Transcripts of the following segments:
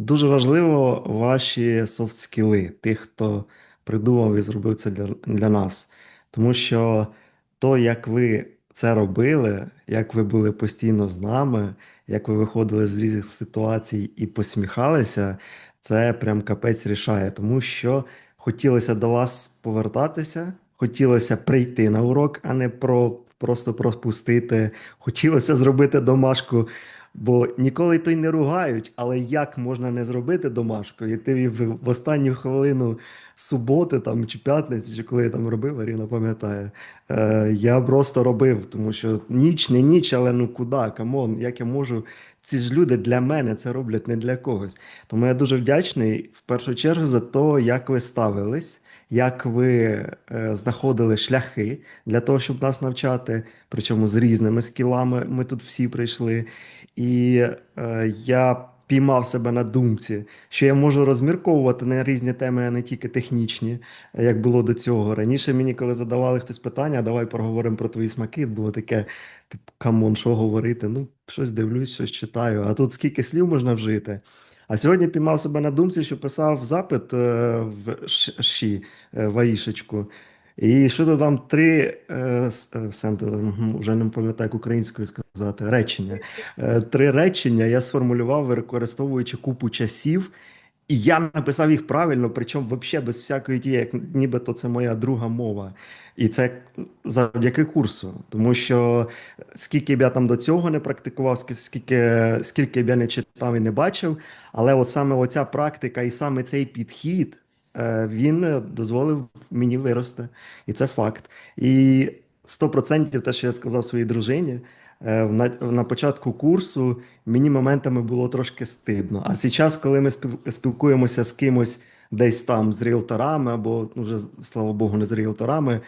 дуже важливо ваші софт-скіли, тих, хто придумав і зробив це для, для нас. Тому що то, як ви це робили, як ви були постійно з нами, як ви виходили з різних ситуацій і посміхалися, це прям капець рішає. Тому що хотілося до вас повертатися, хотілося прийти на урок, а не про, просто пропустити. Хотілося зробити домашку. Бо ніколи то й не ругають, але як можна не зробити домашку? І ти в, останню хвилину суботи там, чи п'ятниці, чи коли я там робив, Аріна пам'ятає, е, я просто робив, тому що ніч, не ніч, але ну куди, камон, як я можу. Ці ж люди для мене це роблять не для когось. Тому я дуже вдячний в першу чергу за те, як ви ставились, як ви е, знаходили шляхи для того, щоб нас навчати, причому з різними скілами ми тут всі прийшли. І е, я піймав себе на думці, що я можу розмірковувати на різні теми, а не тільки технічні, як було до цього. Раніше мені, коли задавали хтось питання, давай поговоримо про твої смаки, було таке, типу, камон, що говорити? Ну, щось дивлюсь, щось читаю. А тут скільки слів можна вжити. А сьогодні піймав себе на думці, що писав запит е, в ШІ, е, в Аїшечку. І що то там три е, с- сенте- м, вже не пам'ятаю, як українською сказати, речення. Е, Три речення я сформулював, використовуючи купу часів, і я написав їх правильно, причому взагалі без всякої тієї, як нібито це моя друга мова. І це завдяки курсу. Тому що скільки б я там до цього не практикував, скільки, скільки б я не читав і не бачив, але от саме оця практика і саме цей підхід, він е, дозволив мені вирости. І це факт. І 100% те, що я сказав своїй дружині, е, на, на початку курсу мені моментами було трошки стидно. А зараз, коли ми спілкуємося з кимось десь там з ріелторами, або ну, вже, слава Богу, не з ріелторами,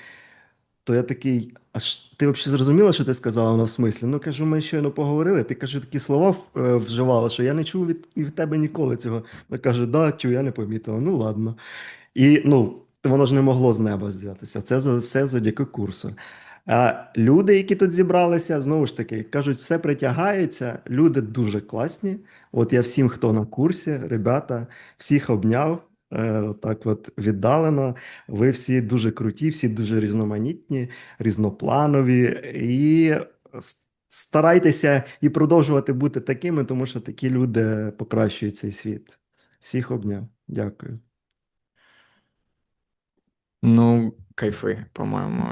то я такий, а ж ти взагалі зрозуміла, що ти сказала вона в смислі? Ну кажу, ми щойно поговорили. Ти кажу, такі слова е, вживала, що я не чув від, від тебе ніколи цього. Вона каже, да, чую, я не помітила. Ну ладно. І ну, воно ж не могло з неба взятися. Це за все завдяки курсу. А люди, які тут зібралися, знову ж таки, кажуть, все притягається. Люди дуже класні. От я всім, хто на курсі, ребята, всіх обняв. Е, Так, от віддалено. Ви всі дуже круті, всі дуже різноманітні, різнопланові. І старайтеся і продовжувати бути такими, тому що такі люди покращують цей світ. Всіх обняв. Дякую. Ну, кайфи, по-моєму.